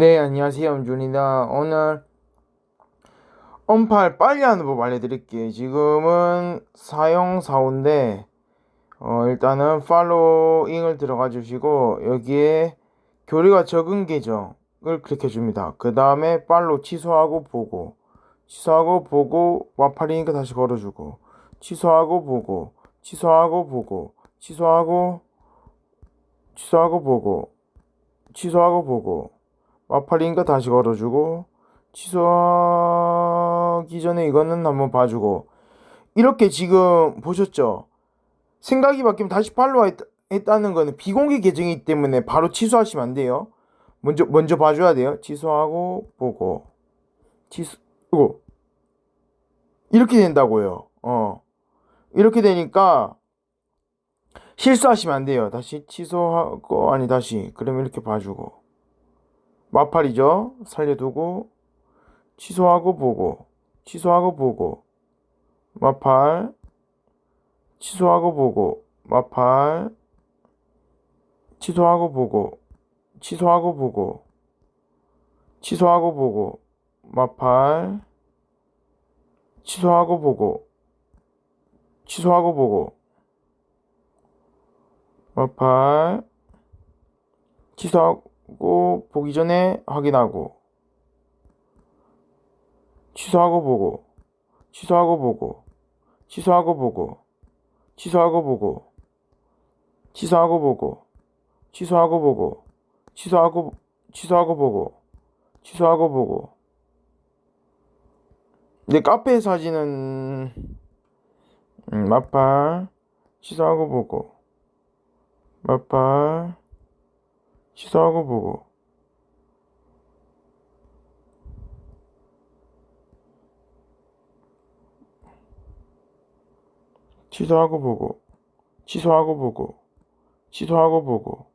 네, 안녕하세요. 엄준이다. 오늘 언팔 빨리 하는 법 알려드릴게요. 지금은 사용 사호인데, 어, 일단은 팔로잉을 들어가 주시고, 여기에 교류가 적은 계정을 클릭해 줍니다. 그 다음에 팔로 취소하고 보고, 취소하고 보고, 와팔이니까 다시 걸어주고, 취소하고 보고, 취소하고 보고, 취소하고, 취소하고 보고, 취소하고 보고, 마팔인가 다시 걸어주고 취소하기 전에 이거는 한번 봐주고 이렇게 지금 보셨죠? 생각이 바뀌면 다시 팔로우 했, 했다는 거는 비공개 계정이기 때문에 바로 취소하시면 안 돼요. 먼저 먼저 봐줘야 돼요. 취소하고 보고 취소 고 이렇게 된다고요. 어 이렇게 되니까 실수하시면 안 돼요. 다시 취소하고 아니 다시 그러면 이렇게 봐주고 마팔이죠. 살려두고 취소하고 보고 취소하고 보고 마팔 취소하고 보고 마팔 취소하고 보고 취소하고 보고 취소하고 보고 마팔 취소하고 보고 취소하고 보고 마팔 취소하고 보기 전에 확인하고 취소하고 보고 취소하고 보고 취소하고 보고 취소하고 보고 취소하고 보고 취소하고 보고 취소하고 취소하고 보고 취소하고 보고. 내 카페 사진은 음, 마팔 취소하고 보고 마팔 취소하고 보고. 취소하고 보고. 취소하고 보고. 취소하고 보고